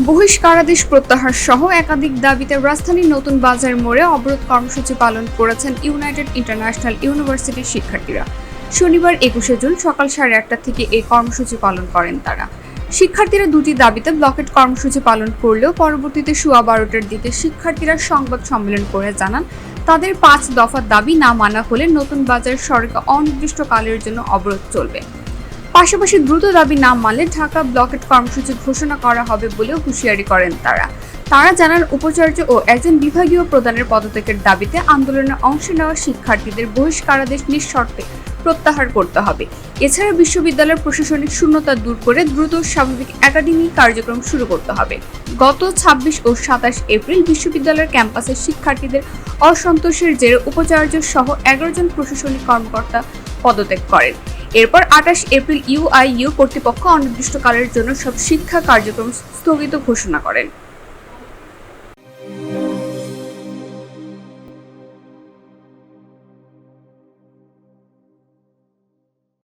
বহিষ্কারাদেশ প্রত্যাহার সহ একাধিক দাবিতে রাজধানীর নতুন বাজার মোড়ে অবরোধ কর্মসূচি পালন করেছেন ইউনাইটেড ইন্টারন্যাশনাল ইউনিভার্সিটির শিক্ষার্থীরা। শনিবার একুশে জুন সকাল সাড়ে আটটা থেকে এই কর্মসূচি পালন করেন তারা। শিক্ষার্থীরা দুটি দাবিতে ব্লকেট কর্মসূচি পালন করলেও পরবর্তীতে সোয়া বারোটার দিকে শিক্ষার্থীরা সংবাদ সম্মেলন করে জানান, তাদের পাঁচ দফা দাবি না মানা হলে নতুন বাজার সড়কে অনির্দিষ্টকালের জন্য অবরোধ চলবে। পাশাপাশি দ্রুত দাবি না মানলে ঢাকা ব্লকেট কর্মসূচি ঘোষণা করা হবে বলেও হুঁশিয়ারি করেন তারা। তারা জানান, উপাচার্য ও একজন বিভাগীয় প্রধানের পদত্যাগের দাবিতে আন্দোলনে অংশ নেওয়া শিক্ষার্থীদের বহিষ্কারাদেশ নিঃশর্তে প্রত্যাহার করতে হবে। এছাড়া বিশ্ববিদ্যালয়ের প্রশাসনিক শূন্যতা দূর করে দ্রুত স্বাভাবিক একাডেমিক কার্যক্রম শুরু করতে হবে। গত ছাব্বিশ ও সাতাশ এপ্রিল বিশ্ববিদ্যালয়ের ক্যাম্পাসে শিক্ষার্থীদের অসন্তোষের জেরে উপাচার্য সহ এগারো জন প্রশাসনিক কর্মকর্তা পদত্যাগ করেন। এরপর আঠাশ এপ্রিল ইউআইইউ কর্তৃপক্ষ অনির্দিষ্টকালের জন্য সব শিক্ষা কার্যক্রম স্থগিত ঘোষণা করেন।